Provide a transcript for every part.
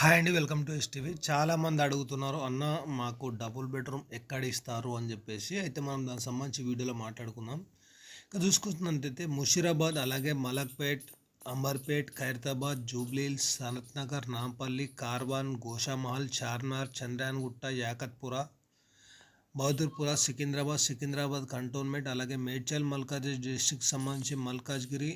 Hi అండి welcome to STV. చాలామంది అడుగుతున్నారు అన్న మాకు డబుల్ బెడ్రూమ్ ఎక్కడ ఇస్తారు? అని చెప్పేసి. అయితే మనం దానికి సంబంధించి వీడియోలో మాట్లాడుకుందాం. ఇక చూసుకుంటున్నట్టయితే ముషీరాబాద్ అలాగే Malakpet Amberpet Khairatabad Jubilee Hills Sanathnagar Nampally Karwan Goshamahal Charminar Chandrayangutta Yakutpura Bahadurpura Secunderabad Secunderabad cantonment అలాగే మేడ్చల్ మల్కాజ్ డిస్టిక్ సంబంధించి మల్కాజ్గిరి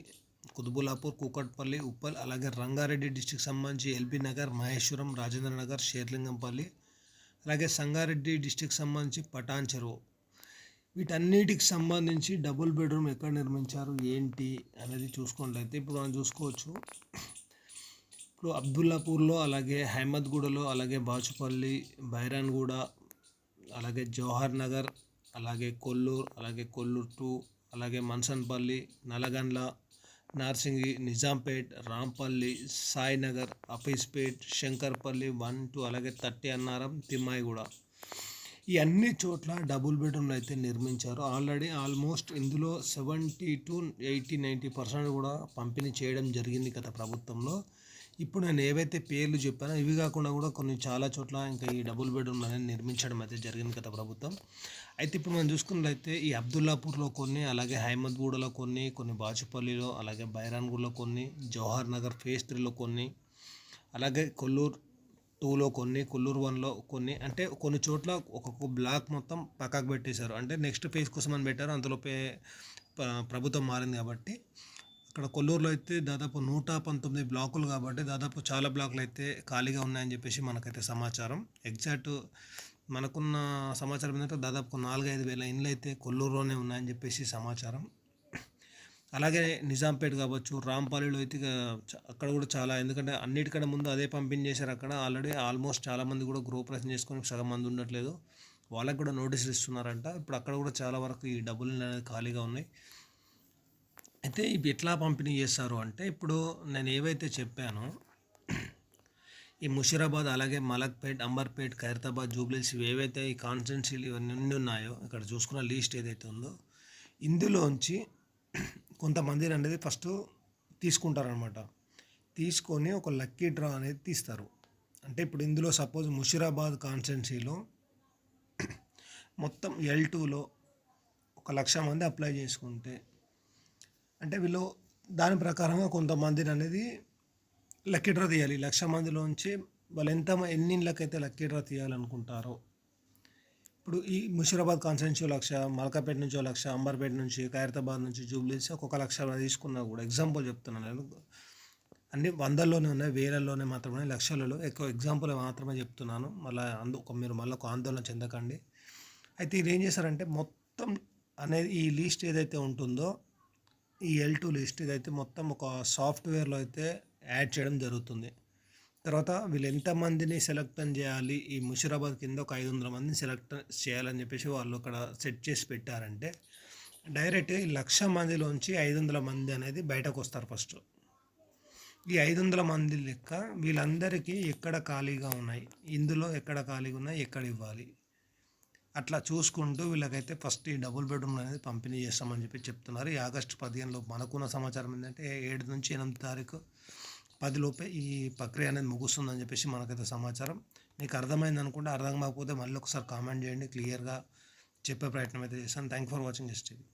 కుతుబులాపూర్ కూకట్పల్లి ఉప్పల్ అలాగే రంగారెడ్డి డిస్టిక్ సంబంధించి ఎల్బీ నగర్ మహేశ్వరం రాజేంద్ర నగర్ షేర్లింగంపల్లి అలాగే సంగారెడ్డి డిస్టిక్ సంబంధించి పటాన్ చెరువు. వీటన్నిటికి సంబంధించి డబుల్ బెడ్రూమ్ ఎక్కడ నిర్మించారు ఏంటి అనేది చూసుకున్నట్లయితే ఇప్పుడు మనం చూసుకోవచ్చు. ఇప్పుడు అబ్దుల్లాపూర్లో అలాగే హైమద్గూడలో అలాగే బాచుపల్లి బైరాన్గూడ అలాగే జవహర్ నగర్ అలాగే కొల్లూరు అలాగే కొల్లూరు టూ అలాగే మన్సన్పల్లి నలగండ్ల నార్సింగి నిజాంపేట్ రాంపల్లి సాయినగర్ అఫీస్పేట్ శంకర్పల్లి వన్ టూ అలాగే థర్టీ అన్నారం తిమ్మాయిగూడ. ఈ అన్ని చోట్ల డబుల్ బెడ్రూమ్లు అయితే నిర్మించారు. ఆల్రెడీ ఆల్మోస్ట్ ఇందులో seventy to eighty ninety percent కూడా పంపిణీ చేయడం జరిగింది గత ప్రభుత్వంలో. ఇప్పుడు నేను ఏవైతే పేర్లు చెప్పానో ఇవి కాకుండా కూడా కొన్ని చాలా చోట్ల ఇంకా ఈ డబుల్ బెడ్రూమ్లు అనేది నిర్మించడం అయితే జరిగింది గత ప్రభుత్వం. అయితే ఇప్పుడు మనం చూసుకున్నట్లయితే ఈ అబ్దుల్లాపూర్లో కొన్ని అలాగే హైమద్గూడలో కొన్ని కొన్ని బాచుపల్లిలో అలాగే బైరాన్గూడలో కొన్ని జవహర్ నగర్ ఫేస్ త్రీలో కొన్ని అలాగే కొల్లూరు టూలో కొన్ని కొల్లూరు వన్లో కొన్ని అంటే కొన్ని చోట్ల ఒక్కొక్క బ్లాక్ మొత్తం పక్కకు పెట్టేశారు. అంటే నెక్స్ట్ ఫేజ్ కోసం అని పెట్టారు. అంతలోపే ప్రభుత్వం మారింది కాబట్టి. అక్కడ కొల్లూరులో అయితే దాదాపు నూట పంతొమ్మిది బ్లాకులు కాబట్టి దాదాపు చాలా బ్లాకులు అయితే ఖాళీగా ఉన్నాయని చెప్పేసి మనకైతే సమాచారం. ఎగ్జాక్ట్ మనకున్న సమాచారం ఏంటంటే దాదాపు నాలుగైదు వేల ఇండ్లు అయితే కొల్లూరులోనే ఉన్నాయని చెప్పేసి సమాచారం. అలాగే నిజాంపేట కావచ్చు రాంపల్లిలో అయితే అక్కడ కూడా చాలా ఎందుకంటే అన్నిటికంటే ముందు అదే పంపిణీ చేశారు అక్కడ. ఆల్రెడీ ఆల్మోస్ట్ చాలామంది కూడా గృహప్రవేశం చేసుకొని సగం మంది ఉండట్లేదు. వాళ్ళకి కూడా నోటీసులు ఇస్తున్నారంట. ఇప్పుడు అక్కడ కూడా చాలా వరకు ఈ డబ్బులు అనేది ఖాళీగా ఉన్నాయి. అయితే ఇవి ఎట్లా పంపిణీ చేస్తారు అంటే ఇప్పుడు నేను ఏవైతే చెప్పానో ఈ ముషీరాబాద్ అలాగే మలక్పేట్ అంబర్పేట్ ఖైరతాబాద్ జూబ్లీస్ ఇవి ఏవైతే ఈ కాన్స్టెన్సీలు ఇవన్నీ ఉన్నాయో ఇక్కడ చూసుకున్న లీస్ట్ ఏదైతే ఉందో ఇందులోంచి కొంతమంది అనేది ఫస్ట్ తీసుకుంటారనమాట. తీసుకొని ఒక లక్కీ డ్రా అనేది తీస్తారు. అంటే ఇప్పుడు ఇందులో సపోజ్ ముషీరాబాద్ కాన్స్టెన్సీలో మొత్తం ఎల్ టూలో ఒక లక్ష మంది అప్లై చేసుకుంటే అంటే వీళ్ళు దాని ప్రకారంగా కొంతమందిని అనేది లక్కీ డ్రా తీయాలి. లక్ష మందిలోంచి వాళ్ళు ఎంత ఎన్నిళ్ళకైతే లక్కీ డ్రా తీయాలనుకుంటారో ఇప్పుడు ఈ ముషీరాబాద్ కాన్స్టెన్సీ లక్ష మల్కాపేట నుంచి లక్ష అంబర్పేట నుంచి ఖైరతాబాద్ నుంచి జూబ్లీస్ ఒక్కొక్క లక్ష తీసుకున్నా కూడా ఎగ్జాంపుల్ చెప్తున్నాను నేను. అన్ని వందల్లోనే ఉన్నాయి వేలల్లోనే మాత్రమే లక్షలలో ఎక్కువ ఎగ్జాంపుల్ మాత్రమే చెప్తున్నాను. మళ్ళీ అందు మీరు మళ్ళీ ఒక ఆందోళన చెందకండి. అయితే ఇది ఏం చేశారంటే మొత్తం అనేది ఈ లిస్ట్ ఏదైతే ఉంటుందో ఈ ఎల్ టూ లిస్ట్ ఇదైతే మొత్తం ఒక సాఫ్ట్వేర్లో అయితే యాడ్ చేయడం జరుగుతుంది. తర్వాత వీళ్ళు ఎంతమందిని సెలెక్ట్ చేయాలి? ఈ ముషిరాబాద్ కింద ఒక ఐదు వందల మందిని సెలెక్ట్ చేయాలని చెప్పేసి వాళ్ళు అక్కడ సెట్ చేసి పెట్టారంటే డైరెక్ట్ ఈ లక్ష మందిలోంచి ఐదు వందల మంది అనేది బయటకు వస్తారు ఫస్ట్. ఈ ఐదు వందల మంది లెక్క వీళ్ళందరికీ ఎక్కడ ఖాళీగా ఉన్నాయి? ఇందులో ఎక్కడ ఖాళీగా ఉన్నాయి? ఎక్కడ ఇవ్వాలి? అట్లా చూసుకుంటూ వీళ్ళకైతే ఫస్ట్ ఈ డబుల్ బెడ్రూమ్ అనేది పంపిణీ చేస్తామని చెప్పి చెప్తున్నారు. ఈ ఆగస్టు పదిహేనులో మనకున్న సమాచారం ఏంటంటే ఏడు నుంచి ఎనిమిది తారీఖు పదిలోపే ఈ ప్రక్రియ అనేది ముగుస్తుందని చెప్పేసి మనకైతే సమాచారం. మీకు అర్థమైంది అనుకుంటే అర్థం కాకపోతే మళ్ళీ ఒకసారి కామెంట్ చేయండి. క్లియర్గా చెప్పే ప్రయత్నం అయితే చేస్తాను. Thank for watching STV